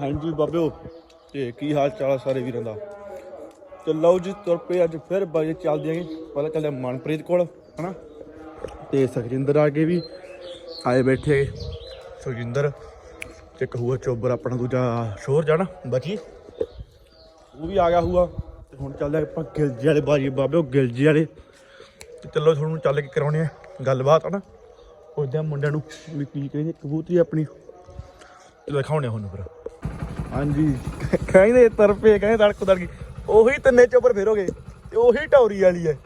ਹਾਂਜੀ ਬਾਬਿਓ, ਤੇ ਕੀ ਹਾਲ ਚਾਲ ਆ ਸਾਰੇ ਵੀਰਾਂ ਦਾ? ਤੇ ਲਓ ਜੀ, ਤੁਰ ਪਏ ਅੱਜ ਫਿਰ ਬਾਈ ਚੱਲਦੇ ਆਂਗੇ ਪਹਿਲਾਂ ਚੱਲਿਆ ਮਨਪ੍ਰੀਤ ਕੋਲ, ਹਨਾ? ਤੇ ਸੁਖਜਿੰਦਰ ਆ ਕੇ ਵੀ, ਆਏ ਬੈਠੇ ਸੁਖਜਿੰਦਰ, ਤੇ ਕਹੂਆ ਚੋਬਰ ਆਪਣਾ ਦੂਜਾ ਸ਼ੋਰ ਜਾਣਾ ਬਚੀ ਉਹ ਵੀ ਆ ਗਿਆ ਹੂਆ, ਤੇ ਹੁਣ ਚੱਲਦੇ ਆਪਾਂ ਗਿਲਜੀ ਵਾਲੇ ਬਾਜੀ ਬਾਬਿਓ ਗਿਲਜੀ ਵਾਲੇ। ਤੇ ਚਲੋ ਤੁਹਾਨੂੰ ਚੱਲ ਕੇ ਕਰਾਉਣੇ ਆ ਗੱਲਬਾਤ, ਹਨਾ? ਉਹਦੇ ਮੁੰਡਿਆਂ ਨੂੰ ਵੀ ਕੀ ਕਹਿੰਦੇ ਕਬੂਤਰੀ ਆਪਣੀ। ਤੇ ਦਿਖਾਉਣੇ ਹੁਣ ਫਿਰ। ਹਾਂਜੀ। ਕਹਿੰਦੇ ਤਰਪੇ ਕਹਿੰਦੇ ਤੜਕ ਤੜਕੀ। ਉਹੀ ਤਿੰਨੇ ਚੋਬਰ ਫੇਰੋਗੇ ਤੇ ਉਹੀ ਟੌਰੀ ਵਾਲੀ ਹੈ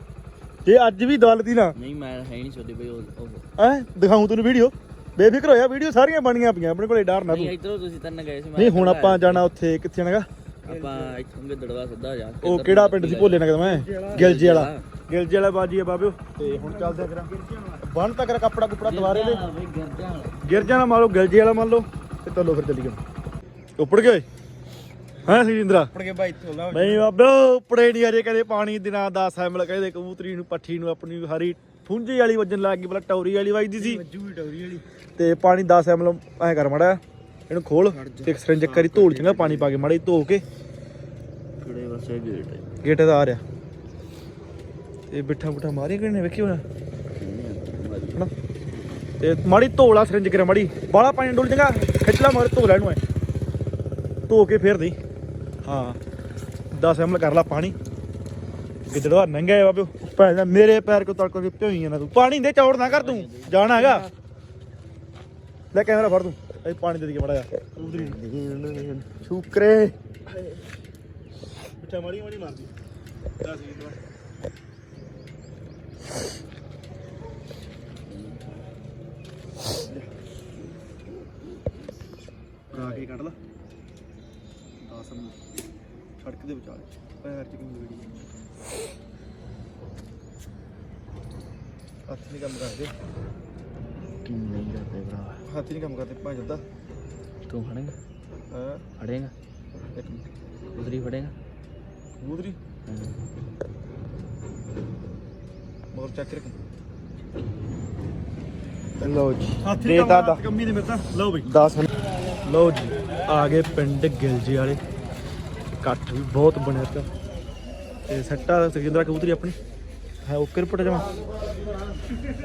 ਜੇ ਅੱਜ ਵੀ ਦੌਲਤੀ ਨਾ ਨਹੀਂ ਮੈਂ ਹੈ ਨਹੀਂ ਸੋਦੀ ਬਈ ਉਹ ਉਹ ਹੈ? ਦਿਖਾਉਂ ਤੈਨੂੰ ਵੀਡੀਓ। ਬੇਫਿਕਰ ਹੋਇਆ ਵੀਡੀਓ ਸਾਰੀਆਂ ਬਣੀਆਂ ਪਈਆਂ ਆਪਣੇ ਕੋਲੇ ਡਰ ਨਾ ਤੂੰ। ਨਹੀਂ ਇਧਰੋਂ ਤੁਸੀਂ ਤੰਨ ਗਏ ਸੀ ਮੈਂ ਨਹੀਂ ਹੁਣ ਆਪਾਂ ਜਾਣਾ ਉੱਥੇ ਕਿੱਥੇ ਜਾਣਾਗਾ ਆਪਾਂ ਇੱਥੋਂ ਗਿੱਦੜਵਾ ਸਿੱਧਾ ਜਾ ਕੇ ਉਹ ਕਿਹੜਾ ਪਿੰਡ ਸੀ? ਭੋਲੇ ਨਾ ਕਦਮ ਮੈਂ। ਗਿਲਜੇ ਵਾਲਾ। ਗਿਲਜੇ ਵਾਲਾ। ਬਾਜੀ ਹੈ ਬਾਬਿਓ। ਤੇ ਹੁਣ ਚੱਲਦੇ ਆ ਕਰਾਂ ਬਣ ਤੱਕ ਕੱਪੜਾ ਕੁਪੜਾ ਦੁਬਾਰੇ ਦੇ। ਗਿਰਜਾ ਗਿਰ ਜਾਣਾ ਮੰਨ ਲਓ ਗਿਲਜੇ ਵਾਲਾ ਮੰਨ ਲਓ। ਤੇ ਚਲੋ ਫਿਰ ਚੱਲੀਏ ਉੱਪੜ ਗਏ ਹਾਂ ਸੁਰਿੰਦਰਾ? ਉੱਪੜ ਕੇ ਬਾਈ ਇੱਥੋਂ ਲਾ ਨਹੀਂ ਬਾਬਿਓ ਉੱਪੜੇ ਨਹੀਂ ਅਜੇ ਕਦੇ ਪਾਣੀ ਦਿਨਾਂ 10 ਐਮਲ ਕਹਿੰਦੇ ਕਬੂਤਰੀ ਨੂੰ ਪੱਠੀ ਨੂੰ ਆਪਣੀ ਹਰੀ ਫੁੰਝੀ ਵਾਲੀ ਵੱਜਣ ਲੱਗ ਗਈ ਬਲਾ ਟੌਰੀ ਵਾਲੀ ਵੱਜਦੀ ਸੀ। ਜੂਈ ਟੌਰੀ ਵਾਲੀ। ਤੇ ਪਾਣੀ 10 ਐਮਲ ਐ ਕਰ ਮੜਾ। ਇਹਨੂੰ ਖੋਲ ਤੇ ਇੱਕ ਸਿਰੰਜ ਕਰੀ ਧੂਲ ਚੰਗਾ ਪਾਣੀ ਪਾ ਕੇ ਮਾੜੀ ਧੋ ਕੇ। ਕਿਹੜੇ ਪਾਸੇ ਗੇਟ ਹੈ ਗੇਟ ਦਾ ਆ ਰਿਹਾ। ਤੇ ਬਿੱਠਾ ਬੁੱਠਾ ਮਾਰੀ ਕਿਹਨੇ ਵੇਖੀ ਹੋਣਾ? ਤੇ ਮਾੜੀ ਧੋਲਾ ਸਿਰੰਜ ਕਰੇ ਮਾੜੀ। ਬਾਲਾ ਪਾਣੀ ਡੋਲ ਚੰਗਾ। ਖਿੱਚ ਲਾ ਮਗਰ ਧੋ ਲੈ ਇਹਨੂੰ ਐ। ਧੋ ਕੇ ਫੇਰ ਦੇ ਹਾਂ 10 ਐਮਲ ਕਰ ਲਾ ਪਾਣੀ। ਗਿੱਦੜਵਾ ਨੰਗਾ ਹੈ ਬਾਬਿਓ ਭੈਣ ਮੇਰੇ ਪੈਰ ਕੋ ਤੜਕੋ ਕੇ ਭਿਓਈ ਨਾ ਤੂੰ? ਪਾਣੀ ਦੇ ਚੌੜ ਨਾ ਕਰ ਤੂੰ, ਜਾਣਾ ਹੈਗਾ। ਲੈ ਕੈਮਰਾ ਫੜ ਤੂੰ, ਇਹ ਪਾਣੀ ਦੇ ਦੇ ਮੜਾ ਜਾ ਉਧਰੀ। ਸ਼ੁਕਰੇ। ਮਿੱਠਾ ਮਾੜੀ ਮਾੜੀ ਮਾਰਦੀ। ਦੱਸ ਜੀ ਕਰਾ ਕੇ ਕੱਢ ਲਾ। ਸੜਕ ਦੇ ਵਿਚਾਲੇ। ਪੈਰ ਚ ਕਿੰਨੀ ਵੀੜੀ ਹੱਥ ਨਹੀਂ ਕੰਮ ਕਰਦੇ। ਕੀ ਨਹੀਂ ਕਰਦੇ ਭਰਾ? ਹੱਥ ਨਹੀਂ ਕੰਮ ਕਰਦੇ ਭਾਂ ਜੱਦਾ ਤੂੰ ਫੜੇਗਾ ਹਾਂ? ਫੜੇਗਾ ਇੱਕ ਮਿੰਟ। ਉਧਰੀ ਫੜੇਗਾ ਕਬੂਤਰੀ ਮਗਰ ਚੱਕ ਰੱਖ। ਲਓ ਜੀ। ਦੇ ਦਾਦਾ। ਕੰਮੀ ਦੇ ਮੇਤਾ ਲਓ ਬਈ। 10 ਲਓ ਜੀ ਆ ਗਏ ਪਿੰਡ ਗਿਲਜੇ ਵਾਲੇ। ਇਕੱਠ ਵੀ ਬਹੁਤ ਬਣਿਆ ਪਿਆ ਤੇ ਸੱਟਾ ਸੁਖਿੰਦਰਾ ਕਬੂਤਰੀ ਆਪਣੀ। ਹੈ ਓਕੇ ਰਿਪੋਰਟ ਜਮਾ।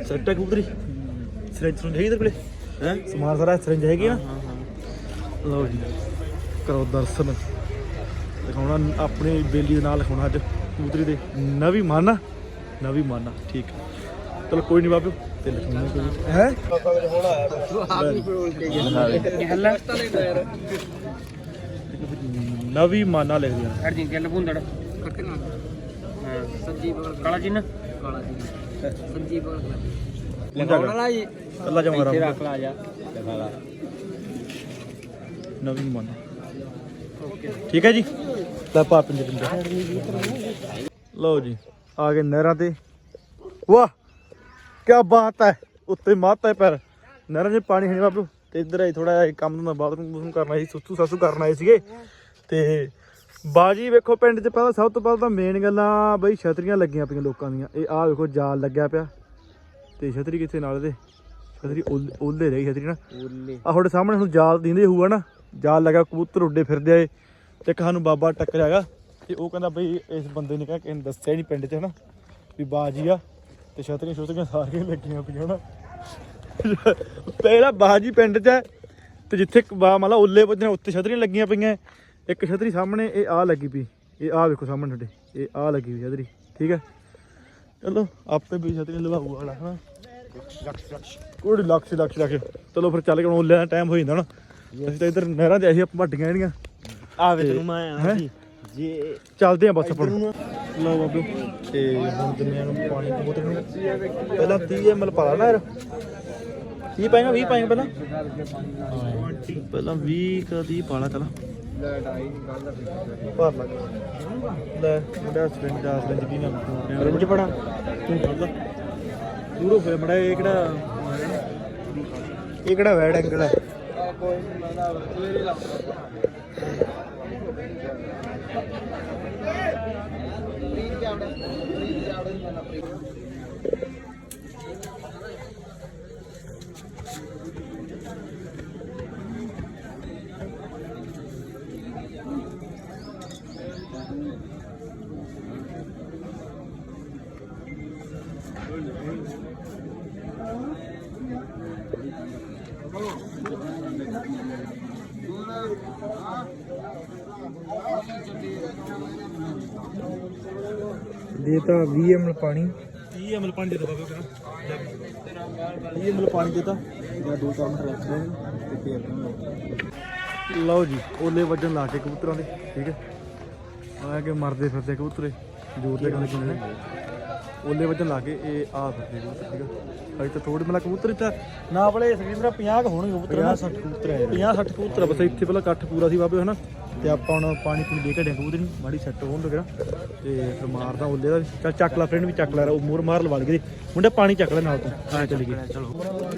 ਸੱਟਾ ਕਬੂਤਰੀ। ਸਿਰੰਜ ਸੁਣ ਹੈਗੀ ਤੇਰੇ ਕੋਲੇ? ਹੈ? ਸਮਾਨ ਸਾਰਾ ਸਿਰੰਜ ਹੈਗੀ ਨਾ ਹਾਂ ਹਾਂ ਲਓ ਜੀ। ਕਰੋ ਦਰਸ਼ਨ। ਦਿਖਾਉਣਾ ਆਪਣੇ ਬੇਲੀ ਦੇ ਨਾਲ ਲਿਖਾਉਣਾ ਅੱਜ ਕਬੂਤਰੀ ਦੇ। ਨਵੀਂ ਮਾਨਾ। ਨਵੀਂ ਮਾਨਾ। ਠੀਕ ਚਲੋ ਕੋਈ ਨਹੀਂ ਬਾਬੂ ਤੇ ਲਿਖਾਉਣਾ ਕੋਈ ਹੈ? ਨਵੀਂ ਮਾਨਾ ਲਿਖ ਦਿਆ ਹਰ ਜੀ ਗੱਲ ਭੁੰਦੜ। ਕੱਟ ਨਾ ਹਾਂ ਸੱਜੀ ਬਗਲ ਕਾਲਾ ਜੀ ਨਾ ਕਾਲਾ ਜੀ ਸੱਜੀ ਬਗਲ ਲਗਾਉਣਾ ਲਾ ਜੀ। ਕੱਲਾ ਜਮਾ ਰੱਖ ਲਾ ਜਾ। ਨਵੀਂ ਮਾਨਾ। ਠੀਕ ਹੈ ਜੀ? ਲੈ ਪਾ ਪਿੰਡ ਪਿੰਡ ਲਓ ਜੀ ਆ ਗਏ ਨਹਿਰਾਂ ਤੇ। ਵਾਹ! ਕੀ ਬਾਤ ਹੈ! ਉੱਤੇ ਮਾਤਾ ਹੈ ਪਰ। ਨਹਿਰਾਂ 'ਚ ਪਾਣੀ ਹੈ ਬਾਬੂ ਤੇ ਇੱਧਰ ਆਈ ਥੋੜਾ ਜਿਹਾ ਕੰਮ ਦਾ ਬਾਥਰੂਮ ਬੂਥਰੂਮ ਕਰਨਾ ਸੀ ਸੁੱਸੂ ਸਾਸੂ ਕਰਨ ਆਏ ਸੀਗੇ। ਤੇ ਬਾਜੀ ਵੇਖੋ ਪਿੰਡ 'ਚ ਪਹਿਲਾਂ ਸਭ ਤੋਂ ਪਹਿਲਾਂ ਤਾਂ ਮੇਨ ਗੱਲਾਂ ਬਈ ਛਤਰੀਆਂ ਲੱਗੀਆਂ ਪਈਆਂ ਲੋਕਾਂ ਦੀਆਂ। ਇਹ ਆਹ ਵੇਖੋ ਜਾਲ ਲੱਗਿਆ ਪਿਆ। ਤੇ ਛਤਰੀ ਕਿੱਥੇ ਨਾਲ ਇਹਦੇ? ਛਤਰੀ ਓਲੇ ਰਹੀ ਛਤਰੀ ਨਾ। ਉੱਲੇ ਆ ਤੁਹਾਡੇ ਸਾਹਮਣੇ ਤੁਹਾਨੂੰ ਜਾਲ ਦਿੰਦੇ ਹੋਊਗਾ ਨਾ। ਜਾਲ ਲਗਾ ਕਬੂਤਰ ਉੱਡੇ ਫਿਰਦੇ ਆਏ ਤੇ ਇੱਕ ਸਾਨੂੰ ਬਾਬਾ ਟੱਕਰਿਆਗਾ ਤੇ ਉਹ ਕਹਿੰਦਾ ਬਈ ਇਸ ਬੰਦੇ ਨੇ ਕਿਹਾ ਕਿਸੇ ਨੇ ਦੱਸਿਆ ਨਹੀਂ ਪਿੰਡ 'ਚ ਹਨਾ ਵੀ ਬਾਜੀ ਆ। ਤੇ ਛਤਰੀਆਂ ਛਤਰੀਆਂ ਸਾਰੀਆਂ ਲੱਗੀਆਂ ਪਈਆਂ ਹਨਾ। ਪਹਿਲਾ ਬਾਜੀ ਪਿੰਡ 'ਚ ਹੈ। ਤੇ ਜਿੱਥੇ ਬਾ ਮਤਲਬ ਉੱਲੇ ਵੱਜਣੇ ਉੱਤੇ ਛਤਰੀਆਂ ਲੱਗੀਆਂ ਪਈਆਂ। ਇੱਕ ਛਤਰੀ ਸਾਹਮਣੇ ਇਹ ਆ ਲੱਗੀ ਪਈ। ਇਹ ਆ ਵੇਖੋ ਸਾਹਮਣੇ ਤੁਹਾਡੇ ਇਹ ਆ ਲੱਗੀ ਪਈ ਛਤਰੀ ਠੀਕ ਹੈ? ਚਲੋ ਆਪੇ ਵੀ ਛਤਰੀ ਲਵਾਊਗਾ ਵਾਲਾ ਹਨਾ? ਕੋਈ ਲੱਖ ਲੱਖ ਲੱਖ ਚਲੋ ਫਿਰ ਚੱਲ ਕੇ ਹੁਣ ਦਾ ਟਾਈਮ ਹੋ ਜਾਂਦਾ ਨਾ। ਅਸੀਂ ਤਾਂ ਇੱਧਰ ਨਹਿਰਾਂ ਤੇ ਅਸੀਂ ਭੱਡੀਆਂ ਜਿਹੜੀਆਂ। ਆਵੇ ਤੇ- ਤੈਨੂੰ ਮੈਂ? ਜੀ ਜੇ ਚੱਲਦੇ ਆ ਬਸ ਆਪਾਂ। ਲਓ ਬਾਬੂ ਤੇ ਹੁਣ ਦਿੰਨੇ ਨੂੰ ਪਾਣੀ ਕਬੂਤਰ ਨੂੰ। ਪਹਿਲਾਂ 30 ml ਪਾ ਲਾ ਯਾਰ। 30 ਪਾਏਗਾ 20 ਪਾਏਗਾ ਪਹਿਲਾਂ? ਪਹਿਲਾਂ 20 ਕਦੀ ਪਾ ਲਾ ਚਲ। ਭਰ ਲਾ। ਲੈ ਮੁੰਡਾ ਸਪਿੰਡ ਦਾ ਸਪਿੰਡ ਵੀ ਨਾ ਰੰਜ ਪੜਾ ਤੂੰ ਫੜ ਲਾ। ਦੂਰੋਂ ਫੇਰ ਮੜਾ ਇਹ ਕਿਹੜਾ ਇਹ ਕਿਹੜਾ ਵੈਡ ਐਂਗਲ ਹੈ? ਦੇਤਾ 20 ml ਪਾਣੀ। 30 ml ਪਾਣੀ ਦੇ ਦੋ ਬਾਬੇ ਕਹਿੰਦਾ 30 ml ਪਾਣੀ ਦੇਤਾ ਜਾਂ ਦੋ ਚਾਰ ਰੱਖ ਦੇ ਤੇ ਫੇਰ ਲਓ ਜੀ, ਓਲੇ ਵੱਜਣ ਲਾ ਕੇ ਕਬੂਤਰਾਂ ਦੇ, ਠੀਕ ਹੈ? ਆ ਕੇ ਮਰਦੇ ਫਿਰਦੇ ਕਬੂਤਰੇ, ਜੋਰ ਦੇ ਕਹਿੰਦੇ ਕਿੰਨੇ ਨੇ ਓਲੇ ਵੱਜਣ ਲਾ ਕੇ ਇਹ ਆ ਫਿਰਦੇ ਕਬੂਤਰ ਠੀਕ ਹੈ ਅਜੇ ਤਾਂ ਥੋੜੀ ਮਤਲਬ ਕਬੂਤਰ ਇੱਥੇ ਨਾ ਬਲੇ ਸਕਰੀਨ 50 ਕੁ ਹੋਣਗੇ ਕਬੂਤਰ 50 60 ਕਬੂਤਰ ਹੈ 50 60 ਕਬੂਤਰ ਆ, ਬਸ ਇੱਥੇ ਪਹਿਲਾਂ ਇਕੱਠ ਪੂਰਾ ਸੀ ਬਾਬੇ ਹਨਾ? ਤੇ ਆਪਾਂ ਹੁਣ ਪਾਣੀ ਪੂਣੀ ਦੇ ਘੜਿਆ ਕਬੂਤਰ ਨੂੰ ਮਾੜੀ ਸੈੱਟ ਹੋਣ ਲੱਗਾ ਤੇ ਫਿਰ ਮਾਰਦਾ ਓਲੇ ਦਾ ਚੱਲ ਚੱਕ ਲਾ ਫਰੈਂਡ ਵੀ ਚੱਕ ਲੈ ਉਹ ਮੋਰ ਮਾਰ ਲਵਾ ਲਗੇ ਮੁੰਡਾ ਪਾਣੀ ਚੱਕ ਲੈ ਨਾਲ ਤੂੰ ਆ ਚੱਲ ਗਏ।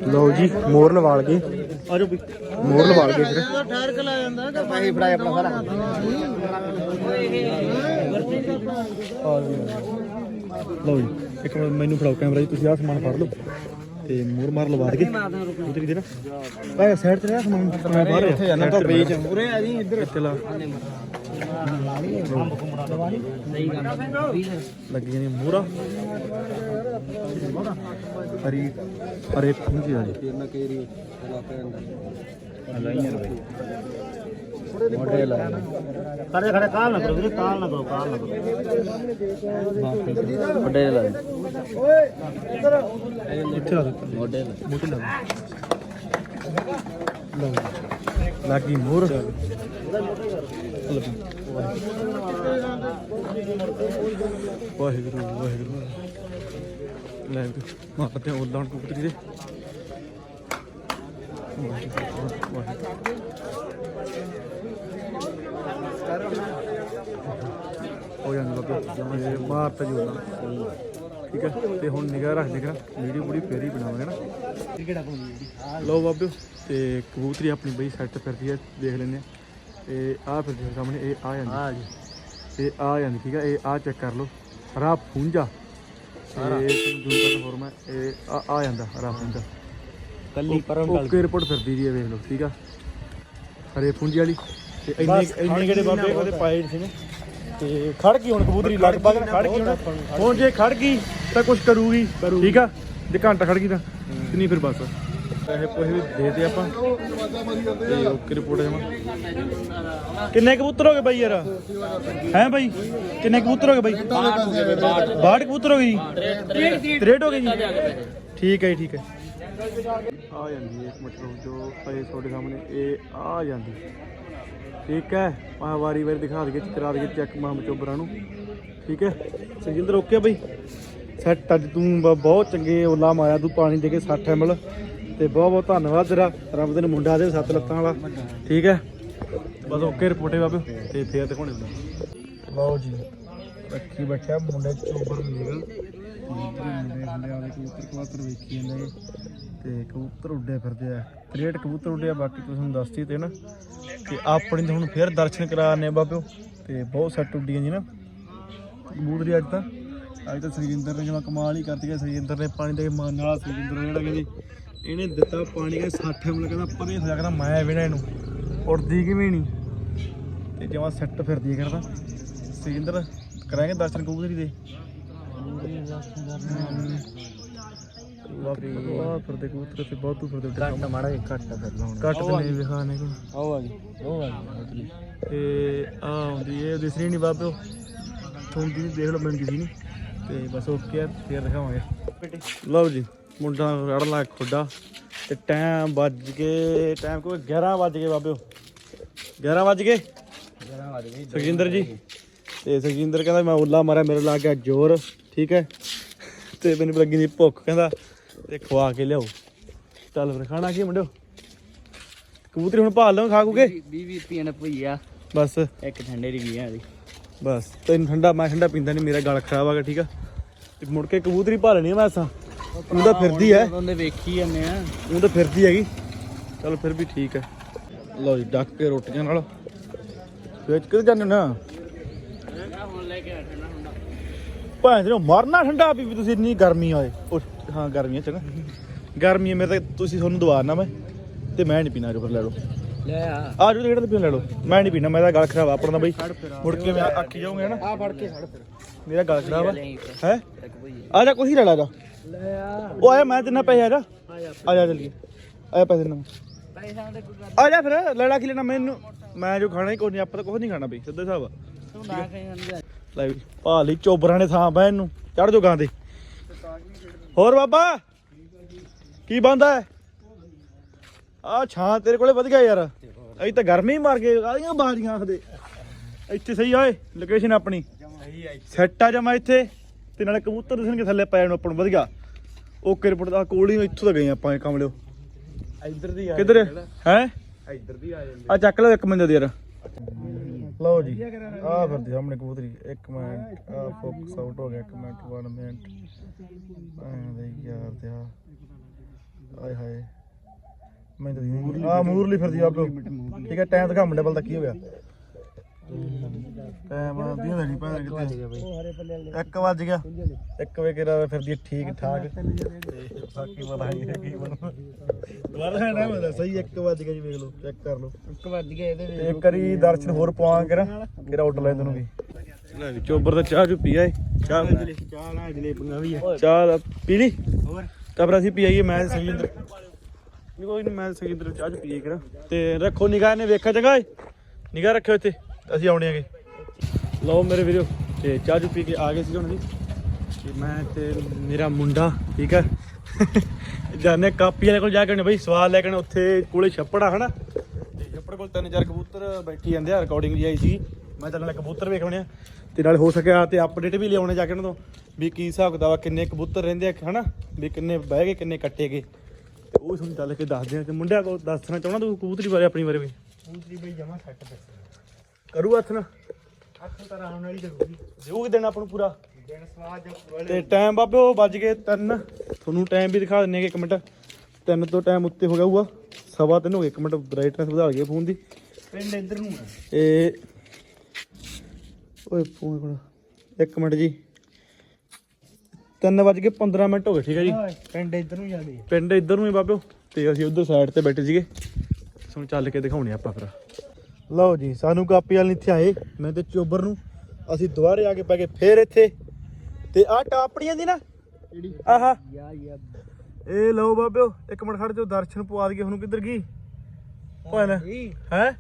ਲਓ ਜੀ ਮੋਰ ਲਵਾ ਲਗੇ ਆ ਜਾਓ ਵੀ ਮੋਰ ਲਵਾ ਲਗੇ ਫਿਰ ਠਹਿਰ ਕੇ ਲਾ ਜਾਂਦਾ ਕਿ ਪਾਣੀ ਫੜਾਏ ਆਪਣਾ ਸਾਰਾ। ਲਓ ਜੀ ਇੱਕ ਮਿੰਟ ਮੈਨੂੰ ਫੜਾਓ ਕੈਮਰਾ ਜੀ ਤੁਸੀਂ ਆਹ ਸਮਾਨ ਫੜ ਲਓ ਤੇ ਮੂਰ ਮਾਰ ਲਵਾ ਦਗੇ ਉਧਰ ਨਾ। ਭਾਈ ਸਾਈਡ ਤੇ ਰਿਹਾ ਸਮਾਨ। ਮੈਂ ਬਾਹਰ ਇੱਥੇ ਜਾਣਾ ਤਾਂ ਵੇਚ। ਉਰੇ ਆ ਜੀ ਇੱਧਰ। ਇੱਥੇ ਲਾ। ਸਹੀ ਗੱਲ ਲੱਗੀ ਜਾਨੀ ਮੂਰਾ ਹਰੀ ਹਰੇ ਪੁੰਜੀ ਵਾਲੀ ਫਿਰ ਨਾ ਕੇਰੀ ਚਲਾ ਪੈਂਦਾ ਮੋਢੇ ਲਾ ਖੜੇ ਖੜੇ ਕਾਲ ਨਾ ਕਰੋ ਵੀਰੇ ਕਾਲ ਨਾ ਕਰੋ ਕਾਲ ਨਾ ਕਰੋ। ਮੋਢੇ ਲਾ ਇੱਥੇ ਲਾ ਦਿੱਤਾ ਮੋਢੇ ਲਾ ਮੋਟੇ ਲਾ ਲਓ ਲੱਗੀ ਮੂਰ ਵਾਹਿਗੁਰੂ ਵਾਹਿਗੁਰੂ। ਲੈ ਵੀ ਮਾਰਦੇ ਉਹ ਲਾਣ ਕੁਕਤਰੀ ਦੇ। ਵਾਹਿਗੁਰੂ ਵਾਹਿਗੁਰੂ। ਜਾਂਦਾ ਬਾਬਾ ਇਹ ਮਾਰਤਾ ਜੀ ਉਹਨਾਂ ਠੀਕ ਹੈ? ਤੇ ਹੁਣ ਨਿਗਾਹ ਰੱਖ ਨਿਗਾ ਵੀਡੀਓ ਪੂਰੀ ਫੇਰ ਹੀ ਬਣਾਵਾਂਗੇ ਨਾ। ਕਿਹੜਾ ਪਾਉਂਦੀ ਲਓ ਬਾਬਿਓ ਤੇ ਕਬੂਤਰੀ ਆਪਣੀ ਬਈ ਸੈੱਟ ਫਿਰਦੀ ਹੈ ਦੇਖ ਲੈਂਦੇ ਆ ਤੇ ਆਹ ਫਿਰਦੀ ਹੈ ਸਾਹਮਣੇ ਇਹ ਆ ਜਾਂਦੀ। ਆ ਜੀ। ਤੇ ਆ ਜਾਂਦੀ ਠੀਕ ਹੈ? ਇਹ ਆ ਚੈੱਕ ਕਰ ਲਓ। ਹਰਾ ਫੂੰਜਾ ਤੇ ਜੂਨ ਦਾ ਫੋਰਮ ਹੈ ਇਹ ਆ ਆ ਜਾਂਦਾ ਹਰਾ ਫੂੰਜਾ ਕੱਲੀ ਪਰਮ ਓਕੇ ਰਿਪੋਰਟ ਫਿਰਦੀ ਜੀ ਵੇਖ ਲਓ ਠੀਕ ਆ? ਹਰੇ ਫੂੰਜੀ ਵਾਲੀ। ਤੇ ਇੰਨੇ ਇੰਨੇ ਕਿਹੜੇ ਬਾਬੇ ਉਹਦੇ ਪਾਏ ਸੀ ਨੇ ਤੇ ਖੜ ਗਈ ਹੁਣ ਕਬੂਤਰੀ ਲਗਭਗ ਖੜ ਗਈ ਹੁਣ। ਹੁਣ ਜੇ ਖੜ ਗਈ ਤਾਂ ਕੁਝ ਕਰੂਗੀ। ਠੀਕ ਆ? ਜੇ ਘੰਟਾ ਖੜ ਗਈ ਤਾਂ। ਨਹੀਂ ਫਿਰ ਬਸ। ਪੈਸੇ ਪੋਹੇ ਵੀ ਦੇ ਦੇ ਆਪਾਂ। ਤੇ ਓਕੇ ਰਿਪੋਰਟ ਜਮਾ। ਕਿੰਨੇ ਕਬੂਤਰ ਹੋ ਗਏ ਬਾਈ ਯਾਰ? ਹੈ ਬਾਈ? ਕਿੰਨੇ ਕਬੂਤਰ ਹੋ ਗਏ ਬਾਈ? 62 ਕਬੂਤਰ ਹੋ ਗਏ ਜੀ। 63 ਹੋ ਗਏ ਜੀ। ਠੀਕ ਹੈ ਠੀਕ ਹੈ ਆ ਜਾਂਦੀ ਹੈ ਰੁਕ ਜੋ ਪਏ ਤੁਹਾਡੇ ਸਾਹਮਣੇ ਇਹ ਆ ਜਾਂਦੀ। ਠੀਕ ਹੈ ਆ ਵਾਰੀ ਵਾਰੀ ਦਿਖਾ ਦਈਏ ਕਰਾ ਦਈਏ ਚੈੱਕ ਮਾਮ ਚੋਬਰਾਂ ਨੂੰ। ਠੀਕ ਹੈ, ਸੁਖਜਿੰਦਰ ਓਕੇ ਬਈ? ਸੈੱਟ ਅੱਜ ਤੂੰ ਬਹੁਤ ਚੰਗੇ ਓਲਾ ਮਾਰਿਆ, ਤੂੰ ਪਾਣੀ ਦੇ ਕੇ 60 ml ਤੇ ਬਹੁਤ ਬਹੁਤ ਧੰਨਵਾਦ ਤੇਰਾ, ਰੱਬ ਤੈਨੂੰ ਮੁੰਡਾ ਦੇ ਸੱਤ ਲੱਤਾਂ ਵਾਲਾ। ਠੀਕ ਹੈ, ਬਸ ਓਕੇ ਰਿਪੋਰਟੇ ਬਾਬੇ, ਤੇ ਫੇਰ ਦਿਖਾਉਣੇ ਹੁੰਦਾ ਲਓ ਜੀ, ਰੱਖੀ ਬੈਠਿਆ ਮੁੰਡੇ ਚੋਬਰ ਮਿਲੇਗਾ ਮੁੰਡੇ ਹੁੰਦੇ ਆਲੇ ਕਬੂਤਰ ਕਬੂਤਰ ਵੇਖੀ ਜਾਂਦੇ ਤੇ ਕਬੂਤਰ ਉੱਡੇ ਫਿਰਦੇ ਆ। 63 ਕਬੂਤਰ ਉੱਡੇ ਆ, ਬਾਕੀ ਤੁਸੀਂ ਦੱਸਤੀ ਤੇ ਨਾ। ਤੇ ਆਪਣੀ ਤਾਂ ਹੁਣ ਫੇਰ ਦਰਸ਼ਨ ਕਰਾਣੇ ਬਾਬਿਓ। ਤੇ ਬਹੁਤ ਸੱਟ ਉੱਡੀਆਂ ਜੀ ਨਾ। ਕਬੂਤਰੀ ਅੱਜ ਤਾਂ ਅੱਜ ਤਾਂ ਸਰਜਿੰਦਰ ਨੇ ਜਮਾ ਕਮਾਲ ਹੀ ਕਰਤੀ ਹੈ। ਸਰਜਿੰਦਰ ਨੇ ਪਾਣੀ ਦੇ ਕੇ ਮਾਰਨ ਵਾਲਾ ਸਰਜਿੰਦਰ ਜਿਹੜਾ ਕਹਿੰਦੀ ਇਹਨੇ ਦਿੱਤਾ ਪਾਣੀ ਦੇ 60 ਮਿੰਟ ਕਹਿੰਦਾ ਪਰੇ ਹੋਇਆ ਕਹਿੰਦਾ ਮੈਂ ਵੀ ਨਾ ਇਹਨੂੰ। ਉੱਡਦੀ ਕਿਵੇਂ ਨਹੀਂ। ਤੇ ਜਮਾ ਸੱਟ ਫਿਰਦੀ ਹੈ ਕਰਦਾ ਸਰਜਿੰਦਰ ਕਰਾਂਗੇ ਦਰਸ਼ਨ ਕਬੂਤਰੀ ਦੇ। ਵਾਹ ਫਿਰਦੇ ਕਬੂਤਰ ਤੇ ਬਹੁਤ ਫਿਰਦੇ ਉੱਡੇ ਘੱਟ ਮਾੜਾ ਜਿਹਾ ਘੱਟ ਫਿਰ ਹੁਣ ਕੱਟ ਤੇ ਨਹੀਂ ਵਿਖਾਣੇ ਕੋ ਆਓ ਆ ਗਈ ਉਹ ਆ ਗਈ ਤੇ ਆ ਆਉਂਦੀ ਇਹ ਦਿਸਣੀ ਨਹੀਂ ਬਾਬਿਓ ਤੁਹਾਨੂੰ ਦੀ ਦੇਖ ਲਓ ਮੈਨੂੰ ਦਿਸੀ ਨਹੀਂ ਤੇ ਬਸ ਓਕੇ ਆ ਫੇਰ ਦਿਖਾਵਾਂਗੇ। ਲਓ ਜੀ ਮੁੰਡਾ ਰੜ ਲਾ ਖੁੱਡਾ। ਤੇ ਟਾਈਮ ਵੱਜ ਕੇ ਟਾਈਮ ਕੋਈ 11 ਵੱਜ ਗਏ ਬਾਬਿਓ 11 ਵੱਜ ਗਏ? ਜਰਾ ਵੱਜ ਗਈ ਸੁਖਜਿੰਦਰ ਜੀ। ਤੇ ਸੁਖਜਿੰਦਰ ਕਹਿੰਦਾ ਮੈਂ ਉੱਲਾ ਮਾਰਿਆ ਮੇਰੇ ਲੱਗ ਗਿਆ ਜ਼ੋਰ ਠੀਕ ਹੈ। ਤੇ ਮੈਨੂੰ ਲੱਗੀ ਨਹੀਂ ਭੁੱਖ ਕਹਿੰਦਾ ਤੇ ਖਵਾ ਕੇ ਲਿਆਓ। ਚੱਲ ਫਿਰ ਖਾਣਾ ਕੀ ਮੁੰਡਿਓ? ਕਬੂਤਰੀ ਹੁਣ ਭਾਲ ਲਵਾਂ ਖਾ ਖੂਗੇ 20 20 ਰੁਪਏ ਨੇ ਭਈਆ ਬਸ। ਇੱਕ ਠੰਡੇ ਦੀ ਵੀ ਆ ਦੀ ਬਸ ਤੈਨੂੰ ਠੰਡਾ ਮੈਂ ਠੰਡਾ ਪੀਂਦਾ ਨਹੀਂ ਮੇਰਾ ਗਲ ਖਰਾਬ ਆ ਗਿਆ ਠੀਕ ਆ? ਤੇ ਮੁੜ ਕੇ ਕਬੂਤਰੀ ਭਾਲਣੀ ਆ ਮੈਂ ਅਸਾਂ ਉਹ ਤਾਂ ਫਿਰਦੀ ਐ ਉਹਦੇ ਵੇਖੀ ਜਾਂਦੇ ਆ। ਉਹ ਤਾਂ ਫਿਰਦੀ ਹੈਗੀ। ਚਲ ਫਿਰ ਵੀ ਠੀਕ ਹੈ ਲਓ ਜੀ ਡੱਕ ਕੇ ਰੋਟੀਆਂ ਨਾਲ। ਵੇਚ ਕਿੱਥੇ ਜਾਂਦੇ ਨਾ ਹੁਣ ਲੈ ਕੇ ਠੰਡਾ ਹੁੰਦਾ ਭਾਂ ਜੀ ਮਰਨਾ ਠੰਡਾ ਵੀ ਵੀ ਤੁਸੀਂ ਇੰਨੀ ਗਰਮੀ ਆਏ ਉਹ ਹਾਂ ਗਰਮੀ ਆ ਚੰਗਾ। ਗਰਮੀ ਹੈ ਮੇਰੇ ਤਾਂ ਤੁਸੀਂ ਤੁਹਾਨੂੰ ਦਵਾਰਨਾ ਮੈਂ ਤੇ ਮੈਂ ਨਹੀਂ ਪੀਣਾ ਜੋ ਫਿਰ ਲੈ ਲਓ। ਲੈ ਆ। ਆ ਜੋ ਜਿਹੜਾ ਤੇ ਪੀਣ ਲੈ ਲਓ। ਮੈਂ ਨਹੀਂ ਪੀਣਾ ਮੇਰਾ ਗਲ ਖਰਾਬ ਆ ਆਪਣਾ ਬਈ। ਮੁੜ ਕੇ ਮੈਂ ਆਖੀ ਜਾਊਂਗਾ ਨਾ? ਆ ਫੜ ਕੇ ਛੱਡ ਫਿਰ। ਮੇਰਾ ਗਲ ਖਰਾਬ ਆ। ਹੈ? ਆ ਜਾ ਕੁਛ ਲੈ ਲਾ ਜਾ। ਲੈ ਆ। ਉਹ ਆਇਆ ਮੈਂ ਤੈਨਾਂ ਪੈਸੇ ਆ ਜਾ। ਆ ਜਾ ਜਲਦੀ ਆ ਜਾ ਪੈਸੇ ਨਾ ਕੋਈ ਆ ਜਾ ਫਿਰ ਲੜਾ ਕੀ ਲੈਣਾ ਮੈਨੂੰ। ਮੈਂ ਜੋ ਖਾਣਾ ਹੀ ਕੋਈ ਨਹੀਂ ਆਪਾਂ ਤਾਂ ਕੁਝ ਨਹੀਂ ਖਾਣਾ ਬਈ ਸਿੱਧਾ ਹਿਸਾਬ ਆ। ਤੂੰ ਨਾ ਕਹੀਂ ਲੈ ਵੀ ਪਾ ਲਈ ਚੋਬਰਾਂ ਨੇ ਥਾਂ ਬਹਿਣ ਨੂੰ। ਚੜ ਜੋ ਗਾਂ ਦੇ ਹੋਰ ਬਾਬਾ? ਕੀ ਬੰਦਾ ਹੈ? ਆ ਛਾਂ ਤੇਰੇ ਕੋਲੇ ਵਧ ਗਿਆ ਯਾਰ। ਅਸੀਂ ਤਾਂ ਗਰਮੀ ਮਾਰ ਗਏ ਆਦੀਆਂ ਬਾਜੀਆਂ ਆਖਦੇ। ਇੱਥੇ ਸਹੀ ਓਏ ਲੋਕੇਸ਼ਨ ਆਪਣੀ। ਸੈੱਟ ਆ ਜਮਾ ਇੱਥੇ। ਤੇ ਨਾਲੇ ਕਬੂਤਰ ਦਿਸਣਗੇ ਥੱਲੇ ਪੈ ਜਾਣ ਆਪਾਂ ਨੂੰ ਵਧੀਆ ਓਕੇ ਰਿਪੋਰਟ ਦਾ ਕੋਲ ਹੀ ਇੱਥੋਂ ਤਾਂ ਗਏ ਆਪਾਂ ਇਹ ਕਮਲਿਓ ਇੱਧਰ ਦੀ ਕਿੱਧਰ? ਹੈ? ਇੱਧਰ ਦੀ ਆ ਜਾਂਦੇ ਆ। ਚੱਕ ਲਓ ਇੱਕ ਮਿੰਟ ਦੇ ਯਾਰ। ਲਓ ਜੀ ਆ ਫਿਰਦੀ ਸਾਹਮਣੇ ਕਬੂਤਰੀ ਇੱਕ ਮਿੰਟ ਆ ਫੋਕਸ ਆਊਟ ਹੋ ਗਿਆ ਇੱਕ ਮਿੰਟ 1 ਮਿੰਟ ਐਂ ਦੇ ਯਾਰ ਤੇ ਆ ਆਏ ਹਾਏ। ਮੈਂ ਤਾਂ ਆ ਮੂਰਲੀ ਫਿਰਦੀ ਆ ਆਪੋ ਠੀਕ ਹੈ ਟਾਈਮ ਦਿਖਾ ਮੁੰਡੇ ਵੱਲ ਤਾਂ ਕੀ ਹੋ ਗਿਆ। ਟਾਈਮ ਦੀ ਨਹੀਂ ਪਤਾ ਕਿੱਥੇ ਇੱਕ ਵੱਜ ਗਿਆ ਇੱਕ ਵੇ ਕਿਰਾ ਫਿਰਦੀ ਠੀਕ ਠਾਕ। ਤੇ ਬਾਕੀ ਪਤਾ ਨਹੀਂ ਹੈ ਕੀ ਬਣੂ। ਦੁਬਾਰਾ ਹੈ ਨਾ ਮਤਲਬ ਸਹੀ 1 ਵੱਜ ਗਿਆ ਜੀ ਵੇਖ ਲਓ ਚੈੱਕ ਕਰ ਲਓ। ਇੱਕ ਵੱਜ ਗਿਆ ਇਹਦੇ ਤੇ ਇੱਕ ਵਾਰੀ ਦਰਸ਼ਨ ਹੋਰ ਪਵਾਂ ਕਰ। ਮੇਰਾ ਆਊਟ ਲੈ ਤੈਨੂੰ ਵੀ। ਲੈ ਚੋਬਰ ਦਾ ਚਾਹ ਚੁ ਪੀਆ ਚਾਹ ਚਾਹ ਨਾਲ ਜਲੇਬੀਆਂ ਵੀ ਆ। ਚਾਹ ਦਾ ਪੀ ਲਈ? ਹੋਰ? ਕਬਰ ਅਸੀਂ ਪੀ ਆਈਏ ਮੈਂ ਸੰਗਿੰਦਰ। ਨਹੀਂ ਕੋਈ ਨਹੀਂ ਮੈਂ ਸੰਗਿੰਦਰ ਚਾਹ ਚੁ ਪੀਏ ਕਰ। ਤੇ ਰੱਖੋ ਨਿਗਾਹ ਨੇ ਵੇਖਿਆ ਚੰਗਾ ਏ ਨਿਗਾਹ ਰੱਖਿਓ ਇੱਥੇ। ਅਸੀਂ ਆਉਣੇ ਆਗੇ ਲਓ ਮੇਰੇ ਵੀਰੋ ਤੇ ਚਾਹ ਚੁ ਪੀ ਕੇ ਆ ਗਏ ਸੀ ਹੁਣ ਜੀ ਤੇ ਮੈਂ ਤੇ ਮੇਰਾ ਮੁੰਡਾ ਠੀਕ ਹੈ ਜਾਨੇ ਕਾਪੀ ਵਾਲੇ ਕੋਲ ਜਾ ਕੇ ਆਉਣੇ ਬਈ ਸਵਾਲ ਲੈ ਕੇ ਆਉਣੇ ਉੱਥੇ ਕੋਲੇ ਛੱਪੜ ਆ ਹਨਾ? ਤੇ ਛੱਪੜ ਕੋਲ ਤਿੰਨ ਚਾਰ ਕਬੂਤਰ ਬੈਠੀ ਜਾਂਦੇ ਆ ਰਿਕਾਰਡਿੰਗ ਜੀ ਆਈ ਸੀ ਮੈਂ ਤਾਂ ਨਾਲੇ ਕਬੂਤਰ ਵੇਖ ਆਉਣੇ ਆ। ਤੇ ਨਾਲ ਹੋ ਸਕਿਆ ਤੇ ਅਪਡੇਟ ਵੀ ਲਿਆਉਣੇ ਜਾ ਕੇ ਉਹਨਾਂ ਤੋਂ ਵੀ ਕੀ ਹਿਸਾਬ ਕਿਤਾਬ ਆ ਕਿੰਨੇ ਕਬੂਤਰ ਰਹਿੰਦੇ ਆ ਹਨਾ? ਵੀ ਕਿੰਨੇ ਬਹਿ ਗਏ ਕਿੰਨੇ ਕੱਟੇ ਗਏ। ਤੇ ਉਹ ਤੁਹਾਨੂੰ ਚੱਲ ਕੇ ਦੱਸਦੇ ਆ। ਤੇ ਮੁੰਡਿਆਂ ਕੋਲ ਦੱਸਣਾ ਚਾਹਣਾ ਤੂੰ ਕਬੂਤਰੀ ਬਾਰੇ ਆਪਣੀ ਬਾਰੇ ਵੀ? ਦੂਸਰੀ ਬਈ ਜਮਾ ਸੱਟ ਦੱਸ। ਕਰੂ ਹੱਥ ਨਾ। ਅੱਖ ਤਾਂ ਆਉਣ ਵਾਲੀ ਜ਼ਰੂਰੀ ਦੇਊ ਦੇਣਾ ਆਪਾਂ ਨੂੰ ਪੂਰਾ। ਦਿਨ ਸਵਾਦ ਜਾਂ ਤੇ ਟਾਈਮ ਬਾਬੇ ਉਹ ਵੱਜ ਗਏ ਤਿੰਨ। ਤੁਹਾਨੂੰ ਟਾਈਮ ਵੀ ਦਿਖਾ ਦਿੰਨੇ ਕਿ ਇੱਕ ਮਿੰਟ। ਤਿੰਨ ਤੋਂ ਟਾਈਮ ਉੱਤੇ ਹੋ ਗਿਆ ਹੋਊਗਾ। ਸਵਾ ਹੋ ਗਏ। ਇੱਕ ਮਿੰਟ ਬ੍ਰਾਈਟਨੈਸ ਵਧਾ ਲਈਏ ਫੋਨ ਦੀ। ਪਿੰਡ ਇੱਧਰ ਨੂੰ ਆ। ਇਹ ਓਏ ਫੋਨ ਕੋਲ ਇੱਕ ਮਿੰਟ ਜੀ। ਤਿੰਨ ਵੱਜ ਕੇ 15 ਮਿੰਟ ਹੋ ਗਏ ਠੀਕ ਹੈ ਜੀ। ਪਿੰਡ ਇੱਧਰ ਨੂੰ ਜਾਂਦੇ ਪਿੰਡ ਇੱਧਰ ਨੂੰ ਹੀ ਬਾਬਿਓ ਤੇ ਅਸੀਂ ਉਧਰ ਸਾਈਡ ਤੇ ਬੈਠੇ ਸੀਗੇ। ਤੁਹਾਨੂੰ ਚੱਲ ਕੇ ਦਿਖਾਉਣੇ ਆਪਾਂ ਫਿਰ। ਲਓ ਜੀ ਸਾਨੂੰ ਕਾਪੀ ਵਾਲ ਇੱਥੇ ਆਏ ਮੈਂ ਤੇ ਚੋਬਰ ਨੂੰ। ਅਸੀਂ ਦੁਬਾਰੇ ਆ ਕੇ ਪੈ ਗਏ ਫੇਰ ਇੱਥੇ। ਤੇ ਆਹ ਟਾਪੜੀਆਂ ਦੀ ਨਾ ਕਿਹੜੀ? ਆਹਾ। ਯਾ ਯਾ। ਇਹ ਲਓ ਬਾਬਿਓ ਇੱਕ ਮਿੰਟ ਖੜ ਜਾਓ ਦਰਸ਼ਨ ਪਵਾ ਦਈਏ ਹੁਣ ਕਿੱਧਰ ਗਈ? ਇਹ ਹੈ?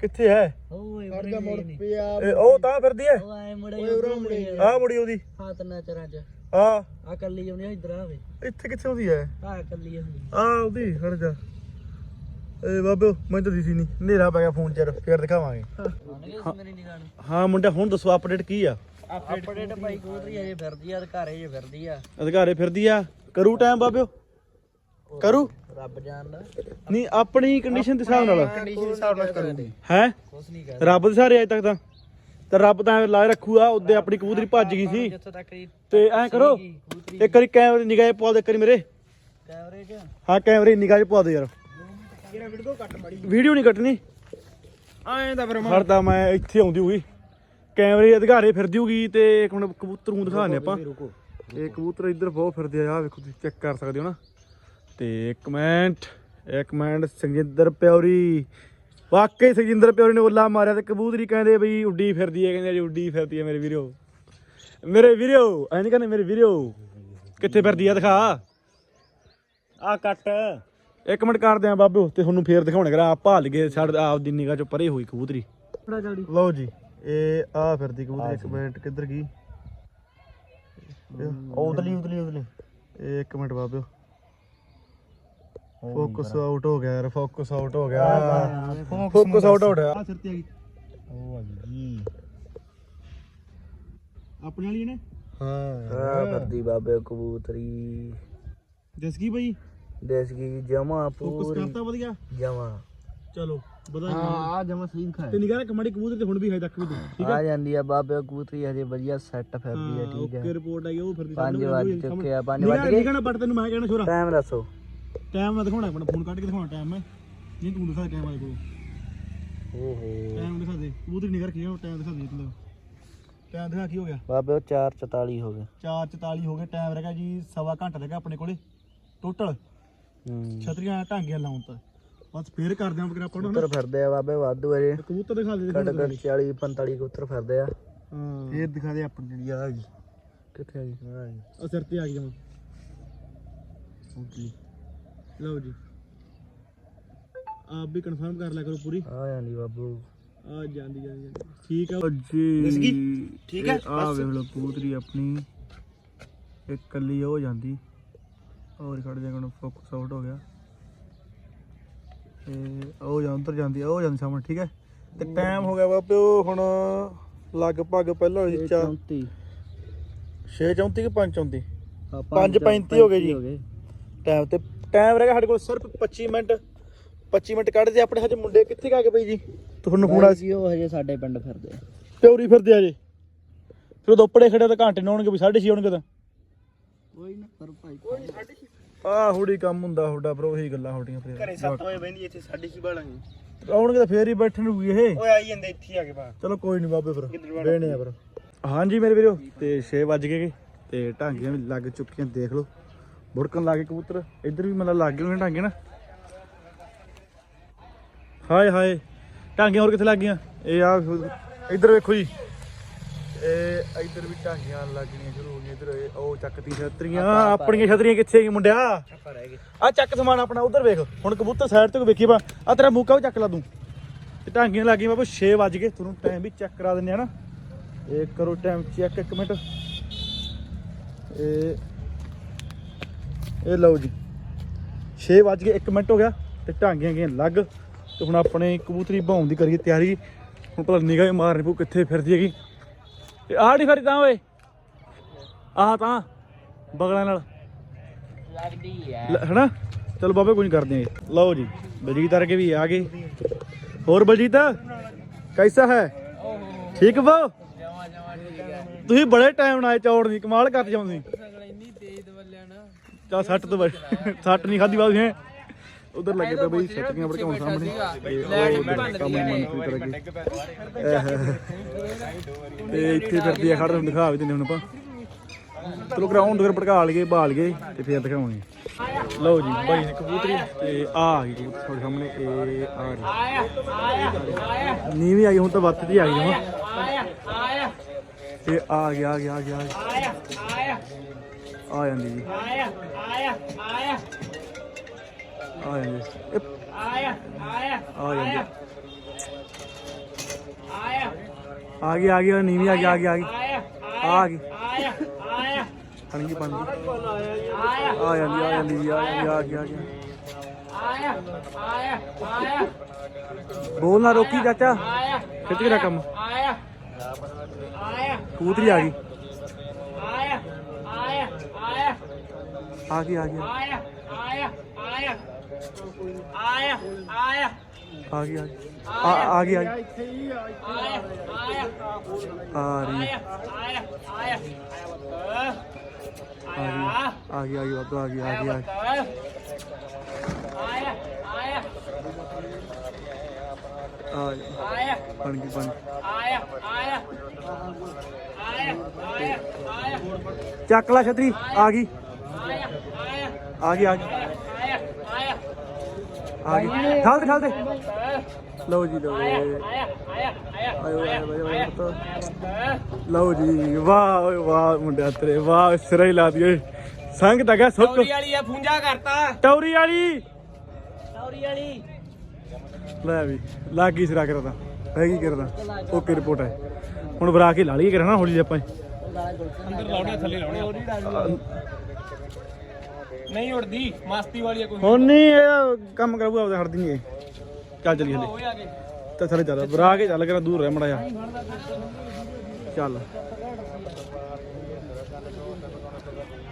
ਕਿੱਥੇ ਹੈ? ਉਹ ਤਾਂ ਫਿਰਦੀ ਹੈ। ਓਏ ਮੁੜੇ ਉਹਦੀ। ਚਰਾਂ ਚ। ਆ ਆ ਕੱਲੀ ਆਉਣੀ ਇਧਰ ਆਵੇ ਇੱਥੇ ਕਿੱਥੇ ਉਹਦੀ ਹੈ? ਆ ਕੱਲੀ ਆਉਂਦੀ। ਆ ਉਹਦੀ ਖੜ ਜਾ। ਏ ਬਾਬਿਓ ਮੈਂ ਤਾਂ ਦਿਸੀ ਨਹੀਂ ਹਨੇਰਾ ਪੈ ਗਿਆ ਫੋਨ 'ਚ ਫੇਰ ਦਿਖਾਵਾਂਗੇ। ਹਾਂ। ਮੁੰਡਾ ਹੁਣ ਦੱਸੋ ਅਪਡੇਟ ਕੀ ਆ? ਅਪਡੇਟ ਭਾਈ ਕੋਤਰੀ ਅਜੇ ਫਿਰਦੀ ਆ ਘਰੇ ਜੇ ਫਿਰਦੀ ਆ। ਅਧਿਕਾਰੇ ਫਿਰਦੀ ਆ। ਕਰੂ ਟਾਈਮ ਬਾਬਿਓ ਕਰੂ? ਰੱਬ ਜਾਣਦਾ। ਨਹੀਂ ਆਪਣੀ ਕੰਡੀਸ਼ਨ ਦੇ ਹਿਸਾਬ ਨਾਲ। ਕੰਡੀਸ਼ਨ ਹਿਸਾਬ ਨਾਲ ਕਰੂੰਗੀ। ਹੈ? ਕੁਛ ਨਹੀਂ ਕਰ ਰੱਬ ਦੇ ਸਾਰੇ ਅਜੇ ਤੱਕ ਤਾਂ। ਤੇ ਰੱਬ ਤਾਂ ਲਾ ਰੱਖੂਗਾ ਉਹਦੇ ਆਪਣੀ ਕਬੂਤਰੀ ਭੱਜ ਗਈ ਸੀ। ਜਿੱਥੋਂ ਤੱਕ ਇਹ ਤੇ ਐਂ ਕਰੋ ਇੱਕ ਵਾਰੀ ਕੈਮਰੇ ਨਿਗਾਹ ਪਵਾ ਦੇ ਇੱਕ ਵਾਰੀ ਮੇਰੇ। ਕੈਮਰੇ 'ਚ? ਹਾਂ ਕੈਮਰੇ ਨਿਗਾਹ ਪਵਾ ਦੇ ਯਾਰ। ਕਿਹੜਾ ਵੀਡੀਓ ਕੱਟ ਮੜੀ ਵੀਡੀਓ ਨਹੀਂ ਕੱਟਣੀ? ਐਂ ਤਾਂ ਫਿਰ ਖੜਦਾ ਮੈਂ ਇੱਥੇ ਆਉਂਦੀ ਹੋਊਗੀ। ਕੈਮਰੇ ਅਧਿਕਾਰੇ ਫਿਰਦੀ ਹੋਊਗੀ ਤੇ ਇੱਕ ਹੁਣ ਕਬੂਤਰ ਨੂੰ ਦਿਖਾਣੇ ਆਪਾਂ। ਇਹ ਕਬੂਤਰ ਇੱਧਰ ਬਹੁਤ ਫਿਰਦੇ ਆ ਆਹ ਵੇਖੋ ਤੁਸੀਂ ਚੈੱਕ ਕਰ ਸਕਦੇ ਹੋ ਨਾ। ਤੇ ਇੱਕ ਮਿੰਟ ਇੱਕ ਮਿੰਟ ਸੰਜਿੰਦਰ ਪਿਉਰੀ ਵਾਕਈ ਸੰਜਿੰਦਰ ਪਿਉਰੀ ਨੇ ਉੱਲਾ ਮਾਰਿਆ ਤੇ ਕਬੂਤਰੀ ਕਹਿੰਦੇ ਬਈ ਉੱਡੀ ਫਿਰਦੀ ਹੈ ਕਹਿੰਦੇ ਜੀ ਉੱਡੀ ਫਿਰਦੀ ਹੈ ਮੇਰੇ ਵੀਰੋ। ਮੇਰੇ ਵੀਰੋ ਐਂ ਨਹੀਂ ਕਹਿੰਦੇ ਮੇਰੇ ਵੀਰੋ। ਕਿੱਥੇ ਫਿਰਦੀ ਆ ਦਿਖਾ। ਆ ਕੱਟ। ਇੱਕ ਮਿੰਟ ਕਰਦੇ ਆ ਬਾਬੂ ਤੇ ਤੁਹਾਨੂੰ ਫੇਰ ਦਿਖਾਉਣੇ ਕਰਾ। ਆ ਭਾਲ ਗਏ ਛੱਡ ਆਪ ਦੀ ਨਿਗਾਹ ਚੋਂ ਪਰੇ ਹੋਈ ਕਬੂਤਰੀ। ਜਲਦੀ ਲਓ ਜੀ ਇਹ ਆ ਫਿਰਦੀ ਕਬੂਤਰੀ ਇੱਕ ਮਿੰਟ ਕਿੱਧਰ ਗਈ? ਉਦਲੀ ਉਦਲੀ ਉਦਲੀ ਇਹ ਇੱਕ ਮਿੰਟ ਬਾਬਿਓ ਫੋਕਸ ਆਊਟ ਹੋ ਗਿਆ ਯਾਰ ਫੋਕਸ ਆਊਟ ਹੋ ਗਿਆ। ਫੋਕਸ ਆਊਟ ਹੋ ਗਿਆ। ਆ ਸਿਰ ਤੇ ਆ ਗਈ। ਉਹ ਆ ਗਈ ਆਪਣੇ ਵਾਲੀ ਨੇ? ਹਾਂ। ਆ ਫਿਰਦੀ ਬਾਬੇ ਕਬੂਤਰੀ। ਦੱਸ ਕੀ ਬਈ? ਦੇਸ ਕੀ ਜਮਾ ਫੋਕਸ ਪੂਰੀ ਕਰਤਾ ਵਧੀਆ। ਜਮਾ। ਚਲੋ ਵਧਾਈ ਆ ਜਮਾ ਸਹੀ ਦਿਖਾਇਆ। ਤੇ ਨਿਗਾਹ ਰੱਖ ਮਾੜੀ ਕਬੂਤਰ ਤੇ ਹੁਣ ਵੀ ਹਜੇ ਤੱਕ ਵੀ ਤੂੰ ਠੀਕ ਆ? ਜਾਂਦੀ ਆ ਬਾਬੇ ਕਬੂਤਰੀ ਹਜੇ ਵਧੀਆ ਸੈੱਟ ਫਿਰਦੀ ਆ ਠੀਕ ਓਕੇ ਹੈ ਰਿਪੋਰਟ ਆਈ ਉਹ ਫਿਰਦੀ 5 ਵਜੇ ਚੁੱਕੇ ਆ 5 ਨਿਗਾਹ ਵਜੇ ਨਿਗਾਹ ਨਾ ਪੱਟ ਤੈਨੂੰ ਮੈਂ ਕਹਿਣਾ ਛੋਰਾ ਟਾਈਮ ਦੱਸੋ। ਟਾਈਮ ਨਾ ਦਿਖਾਉਣਾ ਆਪਣਾ ਫੋਨ ਕੱਢ ਕੇ ਦਿਖਾਉਣਾ ਟਾਈਮ ਮੈਂ। ਨਹੀਂ ਤੂੰ ਦਿਖਾ ਟਾਈਮ ਵਾਲੇ ਕੋਲ। ਓਹੋ। ਟਾਈਮ ਦਿਖਾ ਦੇ। ਕਬੂਤਰ ਨਿਗਾਹ ਰੱਖੀ ਟਾਈਮ ਦਿਖਾ ਦੇ ਤੈਨੂੰ। ਟਾਈਮ ਦਿਖਾ ਕੀ ਹੋ ਗਿਆ? ਬਾਬੇ ਉਹ 444 ਹੋ ਗਏ। 4:44 ਹੋ ਗਏ ਟਾਈਮ ਰਹਿ ਗਿਆ ਜੀ ਸਵਾ ਘੰਟਾ ਰਹਿ ਗਿਆ ਆਪਣੇ ਕੋਲੇ। ਟੋਟਲ ਹੂੰ ਛਤਰੀਆਂ ਢਾਂਗੀਆਂ ਲਾਉਣ ਤਾਂ। ਬਸ ਫੇਰ ਕਰਦੇ ਆਂ ਬਕਰਾ ਪੜੋ ਕਬੂਤਰ ਫਿਰਦੇ ਆ ਬਾਬੇ ਵਾਧੂ ਅਜੇ ਕਬੂਤਰ ਦਿਖਾ ਦੇ ਘੱਟ ਘੱਟ 40 45 ਕਬੂਤਰ ਫਿਰਦੇ ਆ। ਹਾਂ। ਫੇਰ ਦਿਖਾ ਦੇ ਆਪਣੀ ਜਿਹੜੀ ਆ ਗਈ ਕਿੱਥੇ ਆ ਗਈ ਆ ਗਈ। ਆ ਸਿਰ ਤੇ ਆ ਗਈ ਜਮਾ ਲਓ ਜੀ। ਆਪ ਵੀ ਕਨਫਰਮ ਕਰ ਲਿਆ ਕਰੋ ਪੂਰੀ। ਆ ਜਾਂਦੀ ਬਾਬੂ। ਆ ਜਾਂਦੀ ਜਾਂਦੀ ਜਾਂਦੀ। ਠੀਕ ਆ। ਜੀ। ਠੀਕ ਹੈ? ਆ ਵੇਖ ਲਓ ਕਬੂਤਰੀ ਆਪਣੀ। ਇੱਕ ਕੱਲੀ ਉਹ ਜਾਂਦੀ। ਹੋਰ ਖੜ ਜਾ ਕੋਣ ਫੋਕਸ ਆਊਟ ਹੋ ਗਿਆ। ਤੇ ਉਹ ਜਾਂ ਉੱਧਰ ਜਾਂਦੀ ਆ ਉਹ ਜਾਂਦੀ ਸਾਹਮਣੇ ਠੀਕ ਹੈ? ਤੇ ਟਾਈਮ ਹੋ ਗਿਆ ਉਹ ਹੁਣ ਲਗਭਗ ਪਹਿਲਾਂ ਸੀ 34 6 34 ਕਿ 5 34 ਪੰਜ ਪੈਂਤੀ ਹੋ ਗਏ ਜੀ। ਟਾਈਮ ਤੇ ਟਾਈਮ ਰਹਿ ਗਿਆ ਸਾਡੇ ਕੋਲ ਸਿਰਫ 25 ਮਿੰਟ। 25 ਮਿੰਟ ਕੱਢਦੇ ਆਪਣੇ ਹਜੇ ਮੁੰਡੇ ਕਿੱਥੇ ਕਾ ਗਏ ਬਈ ਜੀ? ਤੁਹਾਨੂੰ ਫੋਨ ਸੀ ਉਹ ਹਜੇ ਸਾਡੇ ਪਿੰਡ ਫਿਰਦੇ। ਪਿਉਰੀ ਫਿਰਦੇ ਆ ਜੇ ਫਿਰ ਉਹ ਦੋਪੜੇ ਖੜੇ ਤਾਂ ਘੰਟੇ ਨੂੰ ਆਉਣਗੇ ਵੀ 6:30 ਆਉਣਗੇ ਤਾਂ। ਕੋਈ ਨਾ ਪਰ ਭਾਈ ਆਹ ਹੁੜੀ ਕੰਮ ਹੁੰਦਾ ਤੁਹਾਡਾ ਪਰ ਉਹੀ ਗੱਲਾਂ ਤੁਹਾਡੀਆਂ ਫਿਰ। ਘਰੇ 7 ਵਜੇ ਬੈਂਦੀ ਇੱਥੇ 6:30 ਬਾਲਾਂਗੇ ਆਉਣਗੇ ਤਾਂ ਫੇਰ ਹੀ ਬੈਠਣ ਨੂੰ ਇਹ। ਓਏ ਆਈ ਜਾਂਦੇ ਇੱਥੇ ਹੀ ਆ ਕੇ ਬਾ ਚਲੋ ਕੋਈ ਨਹੀਂ ਬਾਬੇ ਫਿਰ ਬਹਿਣੇ ਆ ਫਿਰ। ਹਾਂਜੀ ਮੇਰੇ ਵੀਰੋ ਤੇ 6 ਵੱਜ ਗਏ ਤੇ ਢਾਂਗੀਆਂ ਵੀ ਲੱਗ ਚੁੱਕੀਆਂ ਦੇਖ ਲਓ। ਬੁੜਕਣ ਲੱਗੇ ਕਬੂਤਰ ਇੱਧਰ ਵੀ ਮਤਲਬ ਲੱਗ ਗਏ ਢਾਂਗੇ ਨਾ। ਹਾਏ ਹਾਏ ਢਾਂਗੀਆਂ ਹੋਰ ਕਿੱਥੇ ਲੱਗ ਗਈਆਂ? ਇਹ ਆ ਇੱਧਰ ਵੇਖੋ ਜੀ। ਇਹ ਇੱਧਰ ਵੀ ਢਾਂਗੀਆਂ ਲੱਗਣੀਆਂ ਸ਼ੁਰੂ ਇੱਧਰ ਉਹ ਚੱਕਤੀ ਛਤਰੀਆਂ। ਆਪਣੀਆਂ ਛਤਰੀਆਂ ਕਿੱਥੇ ਗਈ ਮੁੰਡਿਆ? ਆ ਚੱਕ ਸਮਾਨ ਆਪਣਾ ਉਧਰ ਵੇਖ। ਹੁਣ ਕਬੂਤਰ ਸਾਈਡ ਤੋਂ ਵੇਖੀ ਬਾ। ਆ ਤੇਰਾ ਮੂਕਾ ਵੀ ਚੱਕ ਲਾ ਤੂੰ। ਤੇ ਢਾਂਗੀਆਂ ਲੱਗ ਗਈਆਂ ਬਾਬੂ 6 ਵੱਜ ਗਏ। ਤੁਹਾਨੂੰ ਟਾਈਮ ਵੀ ਚੈੱਕ ਕਰਾ ਦਿੰਦੇ ਆ ਨਾ। ਇਹ ਕਰੋ ਟਾਈਮ ਚੈੱਕ ਇੱਕ ਮਿੰਟ। ਇਹ ਇਹ ਲਓ ਜੀ। 6 ਵੱਜ ਗਏ 1 ਮਿੰਟ ਹੋ ਗਿਆ। ਤੇ ਢਾਂਗੀਆਂ ਗਈਆਂ ਲੱਗ। ਤੇ ਹੁਣ ਆਪਣੇ ਕਬੂਤਰੀ ਭਾਉਣ ਦੀ ਕਰੀਏ ਤਿਆਰੀ। ਹੁਣ ਭਲਾ ਨਿਗਾਹ ਮਾਰਨੀ ਪਊ ਕਿੱਥੇ ਫਿਰਦੀ ਹੈਗੀ। ਤੇ ਨਹੀਂ ਫਿਰਦੀ ਤਾਂ ਓਏ। ਆਹ ਤਾਂ ਬਗਲਾਂ ਨਾਲ। ਲੱਗਦੀ ਲ- ਹਨਾ? ਚਲੋ ਬਾਬੇ ਨਹੀਂ ਕਰਦੇ ਆ ਲਓ ਜੀ ਬਲਜੀਤ ਵਰਗੇ ਵੀ ਆ ਗਏ। ਹੋਰ ਬਲਜੀਤ ਕੈਸਾ ਹੈ? ਠੀਕ ਬੋ ਜਮਾ ਜਮਾ ਠੀਕ ਹੈ ਤੁਸੀਂ ਬੜੇ ਟਾਈਮ ਨਾਲ ਚੌੜ ਦੀ ਕਮਾਲ ਕਰ ਜਾਂਦੇ ਇੰਨੀ ਤੇਜ਼ ਦਵਲਿਆ ਨਾ ਚਾ ਸੱਟ ਤੋਂ ਬਚ- ਸੱਟ ਨਹੀਂ ਖਾਦੀ ਬਾਬੂ ਹੈ ਉਧਰ ਲੱਗੇ ਪਏ ਬਈ ਸੱਟੀਆਂ ਭੜਕਾਉਣ ਸਾਹਮਣੇ। ਤੇ ਇੱਥੇ ਫਿਰਦੀ ਆ ਖੜ ਤੁਹਾਨੂੰ ਦਿਖਾ ਵੀ ਦਿੰਦੇ ਹੁਣ ਆਪਾਂ। ਚਲੋ ਗਰਾਊਂਡ ਵਗਰ ਭੜਕਾ ਲਈਏ ਬਾਲ ਗਏ ਤੇ ਫਿਰ ਦਿਖਾਵਾਂਗੇ ਲਓ ਜੀ ਬਾਈ ਨੇ ਕਬੂਤਰੀ ਤੇ ਆ ਆ ਗਈ ਤੁਹਾਡੇ ਸਾਹਮਣੇ, ਇਹ ਆ ਰਹੀ। ਆਇਆ ਆਇਆ ਆਇਆ ਹੁਣ ਤਾਂ ਵੱਤ ਦੀ ਆ ਗਈ ਜਮਾ। ਤੇ ਆ ਗਿਆ ਆ ਗਿਆ ਆ ਗਿਆ, ਆ ਜਾਂਦੀ ਜੀ। ਆ ਜਾਂਦੀ। ਆਇਆ ਆਇਆ ਆ ਜਾਂਦੀ। ਆਇਆ ਆ ਗਈ ਆ ਗਈ ਨੀਵੀਂ ਆ ਗਈ ਆ ਗਈ ਆ ਗਈ। ਆ ਗਈ। ਬਣ ਗਈ ਬਣ ਗਈ ਆ ਜਾਂਦੀ ਆ ਜਾਂਦੀ ਆ ਜਾਂਦੀ ਆ ਗਿਆ ਆ ਗਿਆ ਬੋਲ ਨਾ ਰੋਕੀ ਚਾਚਾ। ਕਿੱਥੇ ਤੇਰਾ ਕੰਮ। ਕੂਤਰੀ ਆ ਗਈ। ਆ ਗਈ ਆ ਗਈ। ਆ ਗਿਆ ਆ ਗਈ। ਆ ਗਈ ਆ ਰਹੀ ਆਇਆ ਆਇਆ ਆ ਗਈ ਆ ਗਈ ਵਾਧੂ ਆ ਗਈ ਆ ਗਈ ਆ ਗਈ। ਆਇਆ ਆਇਆ ਆਇਆ ਬਣ ਗਈ, ਬਣ ਆਇਆ ਆਇਆ ਆਇਆ ਆਇਆ ਚੱਕ ਲੈ ਛਤਰੀ, ਆ ਗਈ। ਆਇਆ ਆਇਆ ਆ ਗਈ ਆ ਗਈ। ਆਇਆ ਆਇਆ ਆ ਗਈ। ਠਾਲ ਦੇ ਠਾਲ ਦੇ। ਲਓ ਜੀ ਲਓ ਆਇਆ ਜੀ। ਆਇਆ ਆਇਆ। ਲਓ ਜੀ ਵਾਹ ਓਏ ਵਾਹ ਮੁੰਡਿਆ ਤੇਰੇ ਵਾਹ ਸਿਰਾ ਹੀ ਲਾ ਦਈਏ। ਸੰਗ ਤਾਂ ਗਿਆ ਸੁੱਕ। ਵਾਲੀ ਆ ਫੁੰਜਾ ਕਰਤਾ। ਟੌਰੀ ਵਾਲੀ। ਸੌਰੀ ਵਾਲੀ। ਲੈ ਵੀ ਲੱਗ ਗਈ ਸਿਰਾ ਕਰਦਾ? ਹੈ ਕੀ ਕਰਦਾ? ਓਕੇ ਰਿਪੋਰਟ ਹੈ। ਹੁਣ ਬਰਾ ਕੇ ਲਾ ਲਈਏ ਕਰਨਾ ਹੌਲੀ ਜਿਹੀ ਆਪਾਂ। ਅੰਦਰ ਲਾਉਣੇ ਥੱਲੇ ਲਾਉਣੇ ਨਹੀਂ ਉੜਦੀ ਮਸਤੀ ਵਾਲੀ ਆ ਕੋਈ। ਹੁਣ ਨਹੀਂ ਇਹ ਕੰਮ ਕਰਾਊਗਾ ਆਪਦਾ ਹਟਦੀ ਨਹੀਂ ਇਹ ਚੱਲ ਚਲੀ ਹਲੇ। ਤੇ ਥੱਲੇ ਚੱਲ, ਬਰਾ ਕੇ ਚੱਲ ਕਰਾ ਦੂਰ ਰਹਿ ਮੜਾ ਜਾ ਚੱਲ।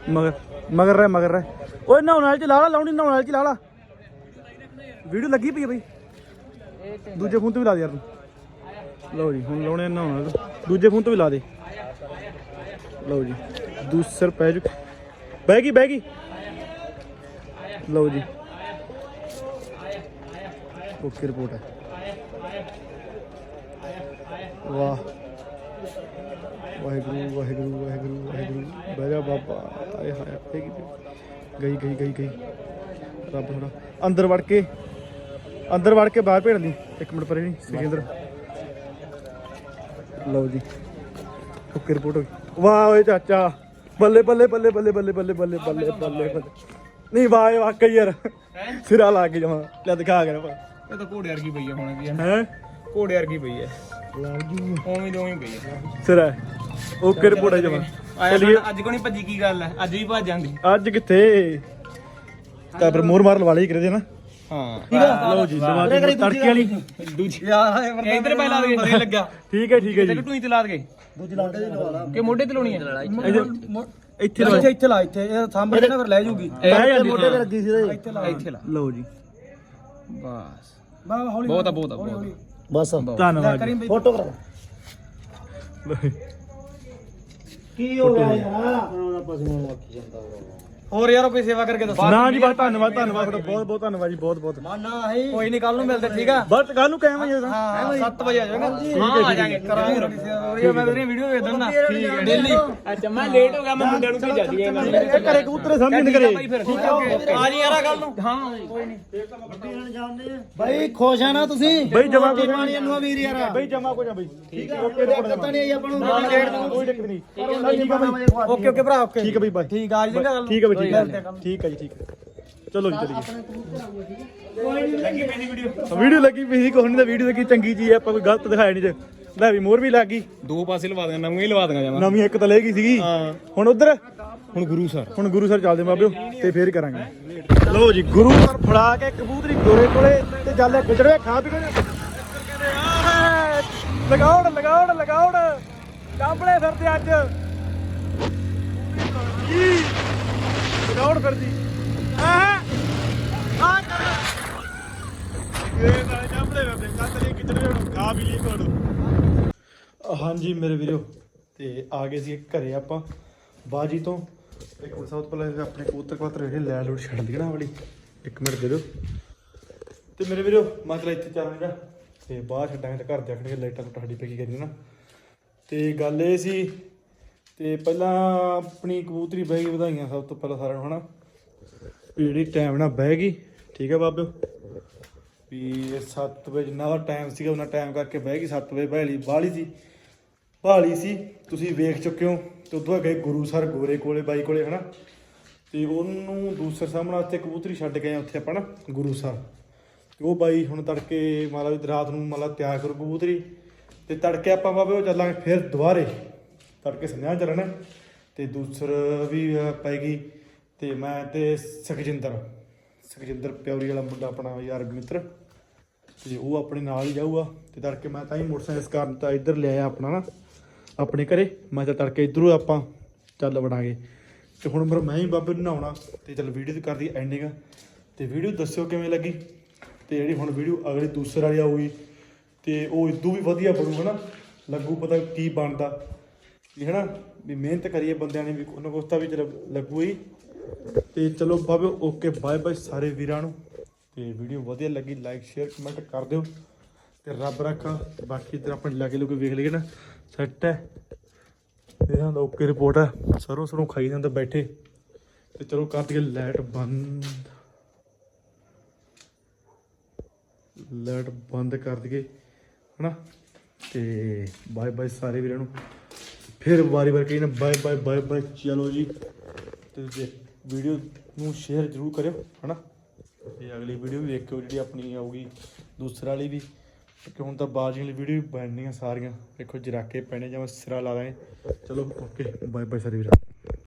ਮਗਰ ਮਗਰ ਰਹਿ ਮਗਰ ਰਹਿ। ਓਏ, ਨਹਾਉਣ ਵਾਲੇ ਚ ਲਾ ਲਾ, ਲਾਉਣੀ ਨਹਾਉਣ ਵਾਲੇ ਚ ਲਾ ਲਾ। ਵੀਡੀਓ ਲੱਗੀ ਪਈ ਹੈ ਬਈ। ਦੂਜੇ ਫੋਨ ਤੋਂ ਵੀ ਲਾ ਦੇ ਯਾਰ ਤੂੰ। ਲਓ ਜੀ, ਹੁਣ ਲਾਉਣੇ ਨਹਾਉਣ ਵਾਲੇ ਦੂਜੇ ਫੋਨ ਤੋਂ ਵੀ ਲਾ ਦੇ। ਲਓ ਜੀ, ਦੂਸਰ ਪੈ ਜੂ। ਬਹਿ ਗਈ ਬਹਿ ਗਈ। ਲਓ ਜੀ। ਓਕੇ ਰਿਪੋਰਟ ਹੈ। ਵਾਹ। ਵਾਹਿਗੁਰੂ ਵਾਹਿਗੁਰੂ ਵਾਹਿਗੁਰੂ ਵਾਹਿਗੁਰੂ। ਬਹਿ ਬਾਬਾ, ਆਏ ਹਾਏ ਗਈ ਗਈ ਗਈ ਗਈ। ਰੱਬ ਥੋੜਾ ਅੰਦਰ ਵੜ ਕੇ, ਅੰਦਰ ਵੜ ਕੇ ਬਾਹਰ ਭੇੜ ਲਈ। ਇੱਕ ਮਿੰਟ ਪਰੇ ਨਹੀਂ ਸਿਕੰਦਰ ਲਓ ਜੀ। ਓਕੇ ਰਿਪੋਰਟ ਹੋ ਗਈ। ਵਾਹ ਓਏ ਚਾਚਾ। ਬੱਲੇ ਬੱਲੇ ਬੱਲੇ ਬੱਲੇ ਬੱਲੇ ਬੱਲੇ ਬੱਲੇ ਬੱਲੇ ਬੱਲੇ ਨਹੀਂ, ਵਾਹ ਓਏ ਵਾਕਈ ਯਾਰ। ਸਿਰਾ ਲਾ ਕੇ ਜਮਾ ਲੈ ਦਿਖਾ ਕੇ ਇਹ ਤਾਂ ਘੋੜੇ ਵਰਗੀ ਪਈ ਆ ਹੁਣ ਵੀ ਹੈ? ਘੋੜੇ ਵਰਗੀ ਪਈ ਆ। ਉਵੇਂ ਦੋਵੇਂ ਪਈ ਆ। ਸਿਰ ਹੈ ਓਕੇ ਰਿਪੋਰਟ ਹੈ ਜਮਾ ਆਇਆ ਚਲਿਏ। ਅੱਜ ਕੋ ਨਹੀਂ ਭੱਜੀ ਕੀ ਗੱਲ ਹੈ ਅੱਜ ਵੀ ਭੱਜ ਜਾਂਦੀ ਅੱਜ ਕਿੱਥੇ? ਤਾਂ ਫਿਰ ਮੋਰ ਮਾਰ ਲਵਾ ਲਈ ਕਰੇ ਨਾ। ਹਾਂ। ਠੀਕ ਹੈ। ਲਓ ਜੀ ਜਮਾ ਦੀ ਤੜਕੇ ਵਾਲੀ। ਦੂਜੀ ਯਾਰ ਇਧਰ ਪਹਿਲਾਂ ਲਾ ਦੇ ਵਧੀਆ ਲੱਗਾ। ਠੀਕ ਹੈ ਠੀਕ ਹੈ ਤੇ ਜੀ। ਟੂਈ ਤੇ ਲਾ ਦੇ। ਦੂਜੀ ਲਾਂਡੇ ਦੀ ਲਵਾ ਲਾ। ਕਿ ਮੋਢੇ ਤੇ ਲਾਉਣੀ ਹੈ ਇੱਥੇ ਲਓ। ਇੱਥੇ ਲਾ ਇੱਥੇ। ਇਹ ਸਾਹਮਣੇ ਨਾ ਫਿਰ ਲੈ ਜੂਗੀ। ਬਹਿ ਜਾਂਦੀ ਮੋਢੇ ਤੇ ਲੱਗੀ ਸੀ ਇੱਥੇ ਲਾ। ਇੱਥੇ ਲਾ। ਲਓ ਜੀ। ਬਸ। ਬਾ ਹੌਲੀ ਬਹੁਤ ਆ ਬਹੁਤ ਆ ਬਹੁਤ। ਬਸ। ਧੰਨਵਾਦ ਫੋਟੋ ਕਰਾ। ਕੀ ਹੋ ਗਿਆ? ਯਾਰ ਉਹਦਾ ਪਸ਼ੂਆਂ ਨੂੰ ਆਖੀ ਜਾਂਦਾ। ਹੋਰ ਯਾਰ ਕੋਈ ਸੇਵਾ ਕਰਕੇ ਦੱਸ। ਨਾ ਜੀ ਬਸ ਧੰਨਵਾਦ ਧੰਨਵਾਦ ਤੁਹਾਡਾ ਬਹੁਤ ਬਹੁਤ ਧੰਨਵਾਦ ਜੀ ਬਹੁਤ ਬਹੁਤ। ਮਾਨਾ ਹੈ ਕੋਈ ਨਹੀਂ ਕੱਲ ਨੂੰ ਮਿਲਦੇ ਠੀਕ ਆ? ਬਸ ਕੱਲ ਨੂੰ ਕਿਵੇਂ ਵਜੇ ਦਾ ਹਾਂ 7 ਵਜੇ ਆ ਜਾਵਾਂਗਾ ਹਾਂ ਆ ਜਾਾਂਗੇ ਕਰਾਂਗੇ। ਸੇਵਾ ਮੈਂ ਤੇਰੀ ਵੀਡੀਓ ਵੇਖ ਦਿੰਦਾ। ਠੀਕ ਹੈ ਡੇਲੀ। ਅੱਛਾ ਮੈਂ ਲੇਟ ਹੋ ਗਿਆ ਮੈਂ ਮੁੰਡਿਆਂ ਨੂੰ ਭੇਜਾ ਦੀ ਮੈਂ ਘਰੇ ਕਬੂਤਰੇ ਸਮਝ ਨਹੀਂ ਕਰੇ ਆ ਜੀ ਯਾਰ ਕੱਲ ਨੂੰ। ਹਾਂ। ਭਾਈ ਖੁਸ਼ ਆ ਨਾ ਤੁਸੀਂ? ਬਈ ਜਮਾ ਕੋਈ ਪਾਣੀ ਨੂੰ ਵੀਰ ਯਾਰ। ਬਈ ਜਮਾ ਕੋਈ ਨਾ ਬਈ। ਠੀਕ ਹੈ ਓਕੇ ਪਤਾ ਨਹੀਂ ਆਈ ਆਪਾਂ ਨੂੰ ਕੋਈ ਦਿੱਕਤ ਨਹੀਂ। ਬਈ ਓਕੇ ਓਕੇ ਭਰਾ ਓਕੇ। ਠੀਕ ਹੈ ਬਈ ਬਾਈ ਠੀਕ ਆ ਜੀ ਗੱਲ ਠੀਕ ਹੈ ਬਈ ਠੀਕ ਹੈ ਠੀਕ ਹੈ ਜੀ ਠੀਕ ਹੈ। ਚਲੋ ਜੀ ਚਲੀਏ ਵੀਡੀਓ ਲੱਗੀ ਪਈ ਸੀ ਕੋਈ ਨਹੀਂ ਤਾਂ ਵੀਡੀਓ ਲੱਗੀ ਚੰਗੀ ਹੈ ਆਪਾਂ ਕੋਈ ਗਲਤ ਦਿਖਾਇਆ ਨਹੀਂ ਜੇ। ਲੈ ਵੀ ਮੋਰ ਵੀ ਲੱਗ ਗਈ। ਦੋ ਪਾਸੇ ਲਵਾ ਦੇਣਾ ਨਵੀਂ ਲਵਾ ਦੇਣਾ ਜਾਵਾਂ ਨਵੀਂ ਇੱਕ ਤਾਂ ਲੈ ਗਈ ਸੀਗੀ। ਹਾਂ। ਹੁਣ ਉਧਰ? ਹੁਣ ਗੁਰੂ ਸਰ। ਹੁਣ ਗੁਰੂ ਸਰ ਚੱਲਦੇ ਬਾਬਿਓ ਤੇ ਫੇਰ ਕਰਾਂਗੇ। ਲਓ ਜੀ ਗੁਰੂ ਸਰ ਫੜਾ ਕੇ ਕਬੂਤਰੀ ਗੋਰੇ ਕੋਲੇ ਤੇ ਚੱਲ ਗੁਜਰੇ ਖਾ ਪੀ ਕੇ ਲਗਾਉਣ ਲਗਾਉਣ ਲਗਾਉਣ। ਕਾਂਬਲੇ ਫਿਰਦੇ ਅੱਜ। ਫਿਰਦੀ ਆਹ ਆ ਕਰ ਇਹ ਤਾਂ ਕਾਂਬਲੇ ਫਿਰਦੇ ਕੱਤ ਕਿਚੜੇ ਹੁਣ ਖਾ ਵੀ ਲਈ ਕੋੜ ਹਾਂਜੀ ਮੇਰੇ ਵੀਰੋ, ਤੇ ਆ ਗਏ ਸੀ ਘਰੇ ਆਪਾਂ, ਬਾਜੀ ਤੋਂ। ਇੱਕ ਮਿੰਟ, ਸਭ ਤੋਂ ਆਪਣੇ ਕਬੂਤਰ ਕਬੂਤਰ ਜਿਹੜੇ ਲੈ ਲੋੜ ਛੱਡ ਦੀ ਵਾਲੀ। ਇੱਕ ਮਿੰਟ ਦੇ ਦਿਓ। ਤੇ ਮੇਰੇ ਵੀਰੋ ਮਤਲਬ ਇੱਥੇ ਚੱਲਾਂਗੇ ਨਾ ਤੇ ਬਾਹਰ ਛੱਡਾਂਗੇ ਤੇ ਘਰ ਦੇਖਣਗੇ ਲਾਈਟਾਂ ਤੋਂ ਸਾਡੀ ਪੱਕੀ ਕਰੀ ਨਾ। ਤੇ ਗੱਲ ਇਹ ਸੀ ਤੇ ਪਹਿਲਾਂ ਆਪਣੀ ਕਬੂਤਰੀ ਬਹਿ ਗਈ ਵਧਾਈਆਂ ਸਭ ਤੋਂ ਪਹਿਲਾਂ ਸਾਰਿਆਂ ਨੂੰ, ਹਨਾ? ਵੀ ਜਿਹੜੀ ਟਾਈਮ ਨਾਲ ਬਹਿ ਗਈ, ਠੀਕ ਹੈ ਬਾਬੇ? ਵੀ 7 ਵਜੇ ਜਿੰਨਾ ਦਾ ਟਾਈਮ ਸੀਗਾ, ਉਹਨਾਂ ਟਾਈਮ ਕਰਕੇ ਬਹਿ ਗਈ 7 ਵਜੇ ਬਹਿਲੀ ਬਾਹਲੀ ਸੀ। ਭਾਲੀ ਸੀ, ਤੁਸੀਂ ਵੇਖ ਚੁੱਕੇ ਹੋ, ਤੇ ਉਦੋਂ ਗਏ ਗੁਰੂ ਸਰ ਗੋਰੇ ਕੋਲੇ, ਬਾਈ ਕੋਲੇ, ਹਨਾ? ਤੇ ਉਹਨੂੰ ਦੂਸਰੇ ਸਾਹਮਣੇ ਉੱਥੇ ਕਬੂਤਰੀ ਛੱਡ ਗਏ ਉੱਥੇ ਆਪਾਂ ਨਾ ਗੁਰੂ ਸਰ। ਉਹ ਬਾਈ ਹੁਣ ਤੜਕੇ ਮਤਲਬ ਰਾਤ ਨੂੰ ਮਤਲਬ ਤਿਆਰ ਕਰੋ ਕਬੂਤਰੀ, ਤੇ ਤੜਕੇ ਆਪਾਂ ਬਾਬੇ ਉਹ ਚੱਲਾਂਗੇ ਫਿਰ ਦੁਬਾਰੇ। ਤੜਕੇ ਸੰਧਿਆ ਚੱਲਣਾ। ਤੇ ਦੂਸਰ ਵੀ ਪੈ ਗਈ ਤੇ ਮੈਂ ਤੇ ਸੁਖਜਿੰਦਰ ਸੁਖਜਿੰਦਰ ਪਿਉਰੀ ਵਾਲਾ ਮੁੰਡਾ ਆਪਣਾ ਯਾਰ ਮਿੱਤਰ। ਤੇ ਉਹ ਆਪਣੇ ਨਾਲ ਹੀ ਜਾਊਗਾ। ਤੇ ਤੜਕੇ ਮੈਂ ਤਾਂ ਹੀ ਮੋਟਰਸਾਈਕਲ ਇਸ ਕਾਰਨ ਤਾਂ ਇੱਧਰ ਲਿਆਇਆ ਆਪਣਾ ਨਾ, ਆਪਣੇ ਘਰੇ। ਮੈਂ ਤਾਂ ਤੜਕੇ ਇੱਧਰੋਂ ਆਪਾਂ ਚੱਲ ਵੜਾਂਗੇ ਤੇ ਹੁਣ ਮੇਰਾ ਮੈਂ ਹੀ ਬਾਬੇ ਨੂੰ ਨਹਾਉਣਾ। ਤੇ ਚੱਲ ਵੀਡੀਓ ਦੀ ਕਰਦੀ ਐਂਡਿੰਗ ਤੇ ਵੀਡੀਓ ਦੱਸਿਓ ਕਿਵੇਂ ਲੱਗੀ? ਤੇ ਜਿਹੜੀ ਹੁਣ ਵੀਡੀਓ ਅਗਲੀ ਦੂਸਰੀ ਵਾਲੀ ਆਊਗੀ, ਤੇ ਉਹ ਇਦੋਂ ਵੀ ਵਧੀਆ ਬਣੂਗਾ ਨਾ। ਲੱਗੂ ਪਤਾ ਕੀ ਬਣਦਾ। ਵੀ ਹਨਾ, ਵੀ ਮਿਹਨਤ ਕਰੀਏ ਬੰਦਿਆਂ ਨੇ ਵੀ, ਉਹਨਾਂ ਕੋਲ ਤਾਂ ਵੀ ਲੱਗੂ ਹੀ। ਤੇ ਚਲੋ ਬਾਬੇ ਓਕੇ ਬਾਏ ਬਾਏ ਸਾਰੇ ਵੀਰਾਂ ਨੂੰ। ਤੇ ਵੀਡੀਓ ਵਧੀਆ ਲੱਗੀ ਲਾਈਕ ਸ਼ੇਅਰ ਕਮੈਂਟ ਕਰ ਦਿਓ। ਤੇ ਰੱਬ ਰੱਖਾ, ਬਾਕੀ ਤੇ ਆਪਣੇ ਲਾਗੇ ਲੋਕ ਵੇਖ ਲਈਏ ਨਾ ਸੈੱਟ ਹੈ। ਇਹਨਾਂ ਦਾ ਓਕੇ ਰਿਪੋਰਟ ਹੈ। ਸਰੋਂ ਸਰੋਂ ਖਾਈ ਜਾਂਦਾ ਬੈਠੇ। ਤੇ ਚਲੋ ਕਰ ਦਈਏ ਲਾਈਟ ਬੰਦ। ਲਾਈਟ ਬੰਦ ਕਰ ਦਈਏ, ਹਨਾ। ਤੇ ਬਾਏ ਬਾਏ ਸਾਰੇ ਵੀਰਾਂ ਨੂੰ। ਫਿਰ ਵਾਰੀ ਵਾਰ ਕਹੀ ਨਾ ਬਾਏ ਬਾਏ ਬਾਏ ਬਾਏ ਚਲੋ ਜੀ। ਤੇ ਜੇ ਵੀਡੀਓ ਨੂੰ ਸ਼ੇਅਰ ਜ਼ਰੂਰ ਕਰਿਓ, ਹਨਾ? ਤੇ ਅਗਲੀ ਵੀਡੀਓ ਵੀ ਵੇਖਿਓ, ਜਿਹੜੀ ਆਪਣੀ ਆਊਗੀ ਦੂਸਰਾ ਵਾਲੀ ਵੀ। ਕਿਉਂਕਿ ਹੁਣ ਤਾਂ ਬਾਜੀ ਵਾਲੀ ਵੀਡੀਓ ਵੀ ਬਣਨੀਆਂ ਸਾਰੀਆਂ। ਦੇਖੋ, ਜਰਾਕੇ ਪੈਣੇ, ਜਾਂ ਸਿਰਾ ਲਾ ਦਾਂਗੇ। ਚਲੋ ਓਕੇ ਬਾਏ ਬਾਏ ਸਾਰੇ ਵੀਰਾਂ।